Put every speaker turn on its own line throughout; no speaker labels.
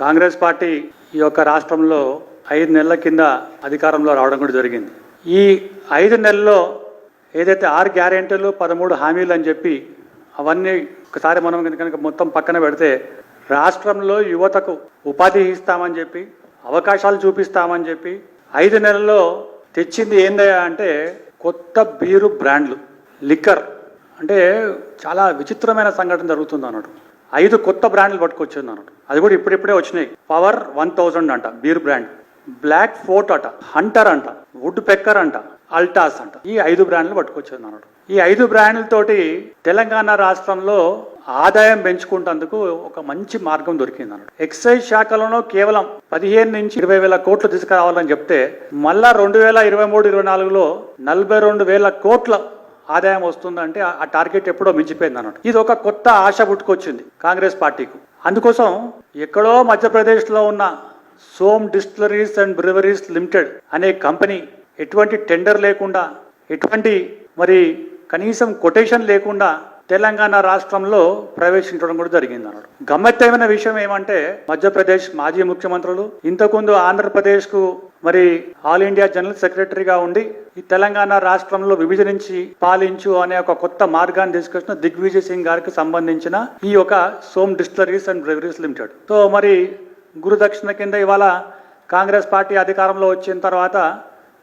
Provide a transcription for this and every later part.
Congress party ఈ యొక్క రాష్ట్రంలో ఐదు నెలల కింద అధికారంలో రావడం కూడా జరిగింది. ఈ ఐదు నెలల్లో ఏదైతే ఆరు గ్యారెంటీలు పదమూడు హామీలు అని చెప్పి అవన్నీ ఒకసారి మనం కనుక మొత్తం పక్కన పెడితే రాష్ట్రంలో యువతకు ఉపాధి ఇస్తామని చెప్పి అవకాశాలు చూపిస్తామని చెప్పి ఐదు నెలల్లో తెచ్చింది ఏందయ్యా అంటే కొత్త బీరు బ్రాండ్లు లిక్కర్. అంటే చాలా విచిత్రమైన సంఘటన జరుగుతుంది అన్నట్టు. ఐదు కొత్త బ్రాండ్లు పట్టుకొచ్చింది అనమాట అది కూడా ఇప్పుడిప్పుడే వచ్చినాయి. పవర్ వన్ థౌజండ్ అంట బీర్ బ్రాండ్ బ్లాక్ ఫోర్ట్ అట హంటర్ అంట వుడ్ పెక్కర్ అంట అల్టాస్ అంట. ఈ ఐదు బ్రాండ్లు పట్టుకొచ్చింది అనమాట ఈ ఐదు బ్రాండ్లతోటి తెలంగాణ రాష్ట్రంలో ఆదాయం పెంచుకుంటేందుకు ఒక మంచి మార్గం దొరికింది అన్నట్టు ఎక్సైజ్ శాఖలోనూ కేవలం పదిహేను నుంచి ఇరవై వేల కోట్లు తీసుకురావాలని చెప్తే మళ్ళా రెండు వేల ఇరవై మూడు ఇరవై నాలుగులో నలభై రెండు వేల కోట్ల ఆదాయం వస్తుందంటే ఆ- టార్గెట్ ఎప్పుడో మించిపోయింది అన్నట్టు ఇది ఒక కొత్త ఆశ పుట్టుకొచ్చింది కాంగ్రెస్ పార్టీకి. అందుకోసం ఎక్కడో మధ్యప్రదేశ్లో ఉన్న Som distilleries and breweries limited అనే కంపెనీ ఎటువంటి టెండర్ లేకుండా ఎటువంటి మరి కనీసం కొటేషన్ లేకుండా తెలంగాణ రాష్ట్రంలో ప్రవేశించడం కూడా జరిగింది అన్నాడు గమ్మత్తైన విషయం ఏమంటే మధ్యప్రదేశ్ మాజీ ముఖ్యమంత్రులు ఇంతకుముందు ఆంధ్రప్రదేశ్కు మరి ఆల్ ఇండియా జనరల్ సెక్రటరీగా ఉండి ఈ తెలంగాణ రాష్ట్రంలో విభజనించి పాలించు అనే ఒక కొత్త మార్గాన్ని తీసుకొచ్చిన దిగ్విజయ్ సింగ్ గారికి సంబంధించిన ఈ యొక్క Som distilleries and breweries limited. So మరి గురుదక్షిణ కింద ఇవాళ కాంగ్రెస్ పార్టీ అధికారంలో వచ్చిన తర్వాత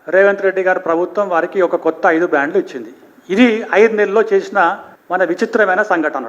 రేవంత్ రెడ్డి గారి ప్రభుత్వం వారికి ఒక కొత్త ఐదు బ్రాండ్లు ఇచ్చింది. ఇది ఐదు నెలల్లో చేసిన మన విచిత్రమైన సంఘటన